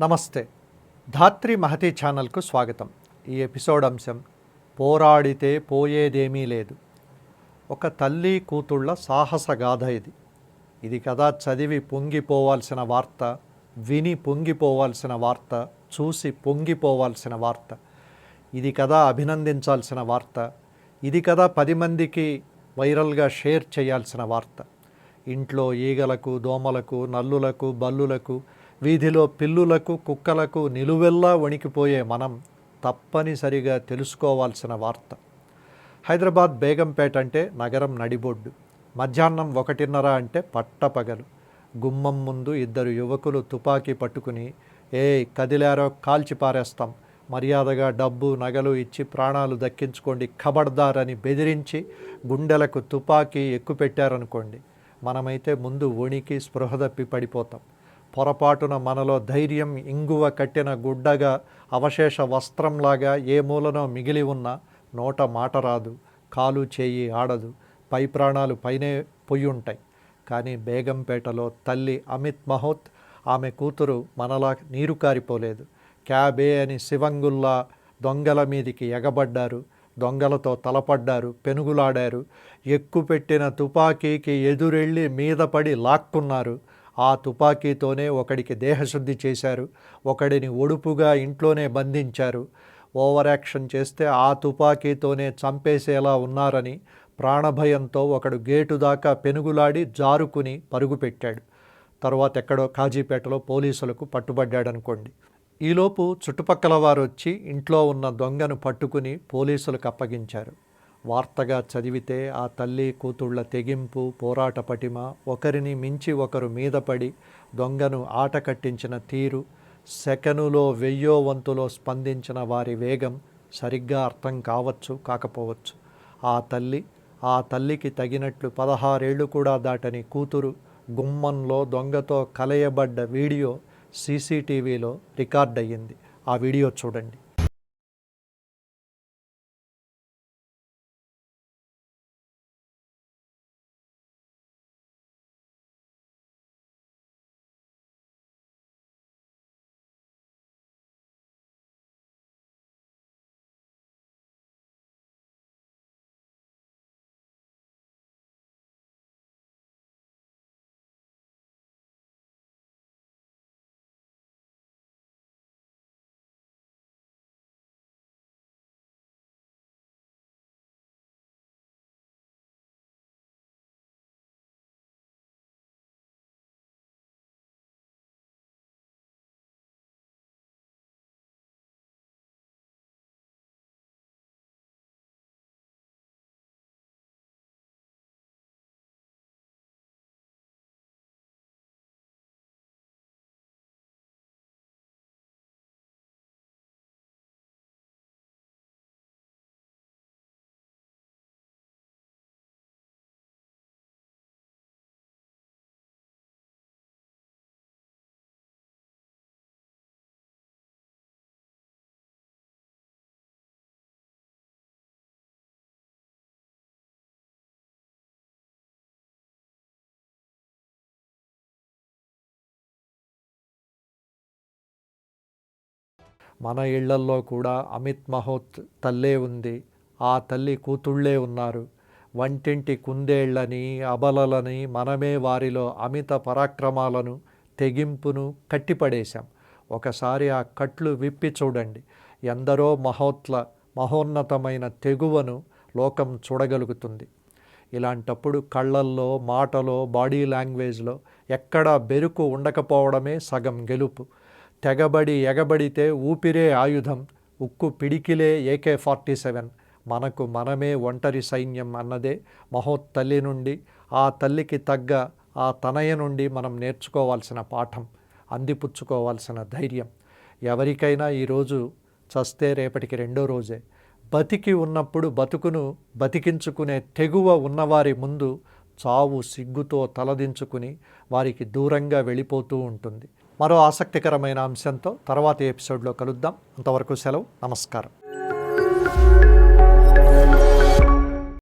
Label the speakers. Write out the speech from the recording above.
Speaker 1: నమస్తే. ధాత్రి మహతి ఛానల్కు స్వాగతం. ఈ ఎపిసోడ్ అంశం పోరాడితే పోయేదేమీ లేదు. ఒక తల్లి కూతుళ్ళ సాహస గాథ ఇది. ఇది కదా చదివి పొంగిపోవాల్సిన వార్త విని పొంగిపోవాల్సిన వార్త చూసి పొంగిపోవాల్సిన వార్త. ఇది కదా అభినందించాల్సిన వార్త. ఇది కదా పది మందికి వైరల్గా షేర్ చేయాల్సిన వార్త. ఇంట్లో ఈగలకు దోమలకు నల్లులకు బల్లులకు వీధిలో పిల్లులకు కుక్కలకు నిలువెల్లా వణికిపోయే మనం తప్పనిసరిగా తెలుసుకోవాల్సిన వార్త. హైదరాబాద్ బేగంపేట అంటే నగరం నడిబొడ్డు. మధ్యాహ్నం ఒకటిన్నర అంటే పట్టపగలు. గుమ్మం ముందు ఇద్దరు యువకులు తుపాకీ పట్టుకుని ఏ కదిలారో కాల్చి పారేస్తాం. మర్యాదగా డబ్బు నగలు ఇచ్చి ప్రాణాలు దక్కించుకోండి ఖబర్దారని అని బెదిరించి గుండెలకు తుపాకీ ఎక్కుపెట్టారనుకోండి మనమైతే ముందు వణికి స్పృహ తప్పి పడిపోతాం. పొరపాటున మనలో ధైర్యం ఇంగువ కట్టిన గుడ్డగా అవశేష వస్త్రంలాగా ఏ మూలనో మిగిలి ఉన్న నోట మాట రాదు కాలు చేయి ఆడదు పై ప్రాణాలు పైనే పొయ్యి ఉంటాయి కానీ బేగంపేటలో తల్లి అమిత్ మహోత్ ఆమె కూతురు మనలా నీరు కారిపోలేదు. క్యాబే అని శివంగుల్లా దొంగల మీదికి ఎగబడ్డారు దొంగలతో తలపడ్డారు పెనుగులాడారు ఎక్కుపెట్టిన తుపాకీకి ఎదురెళ్ళి మీద పడి లాక్కున్నారు ఆ తుపాకీతోనే ఒకడికి దేహశుద్ధి చేశారు ఒకడిని ఒడుపుగా ఇంట్లోనే బంధించారు. ఓవర్ యాక్షన్ చేస్తే ఆ తుపాకీతోనే చంపేసేలా ఉన్నారని ప్రాణభయంతో ఒకడు గేటు దాకా పెనుగులాడి జారుకుని పరుగు పెట్టాడు తర్వాత ఎక్కడో కాజీపేటలో పోలీసులకు పట్టుబడ్డాడనుకోండి. ఈలోపు చుట్టుపక్కల వారు వచ్చి ఇంట్లో ఉన్న దొంగను పట్టుకుని పోలీసులకు అప్పగించారు. వార్తగా చదివితే ఆ తల్లి కూతుళ్ళ తెగింపు పోరాట పటిమ ఒకరిని మించి ఒకరు మీద పడి దొంగను ఆట కట్టించిన తీరు సెకనులో వెయ్యో వంతులో స్పందించిన వారి వేగం సరిగ్గా అర్థం కావచ్చు కాకపోవచ్చు. ఆ తల్లి ఆ తల్లికి తగినట్లు పదహారేళ్ళు కూడా దాటని కూతురు గుమ్మంలో దొంగతో కలయబడ్డ వీడియో సీసీటీవీలో రికార్డ్ అయ్యింది ఆ వీడియో చూడండి. మన ఇళ్ళల్లో కూడా అమిత్ మహోత్ తల్లే ఉంది. ఆ తల్లి కూతుళ్ళే ఉన్నారు. వంటింటి కుందేళ్ళని అబలలని మనమే వారిలో అమిత పరాక్రమాలను తెగింపును కట్టిపడేశాం. ఒకసారి ఆ కట్లు విప్పి చూడండి. ఎందరో మహోత్ల మహోన్నతమైన తెగువను లోకం చూడగలుగుతుంది. ఇలాంటప్పుడు కళ్ళల్లో మాటలో బాడీ లాంగ్వేజ్లో ఎక్కడా బెరుకు ఉండకపోవడమే సగం గెలుపు. తెగబడి ఎగబడితే ఊపిరే ఆయుధం ఉక్కు పిడికిలే ఏకే ఫార్టీ సెవెన్. మనకు మనమే ఒంటరి సైన్యం అన్నదే మహోత్తల్లి నుండి ఆ తల్లికి తగ్గ ఆ తనయ నుండి మనం నేర్చుకోవాల్సిన పాఠం అందిపుచ్చుకోవాల్సిన ధైర్యం. ఎవరికైనా ఈరోజు చస్తే రేపటికి రెండో రోజే. బతికి ఉన్నప్పుడు బతుకును బతికించుకునే తెగువ ఉన్నవారి ముందు చావు సిగ్గుతో తలదించుకుని వారికి దూరంగా వెళ్ళిపోతూ ఉంటుంది. మరో ఆసక్తికరమైన అంశంతో తర్వాతి ఎపిసోడ్లో కలుద్దాం. అంతవరకు సెలవు. నమస్కారం.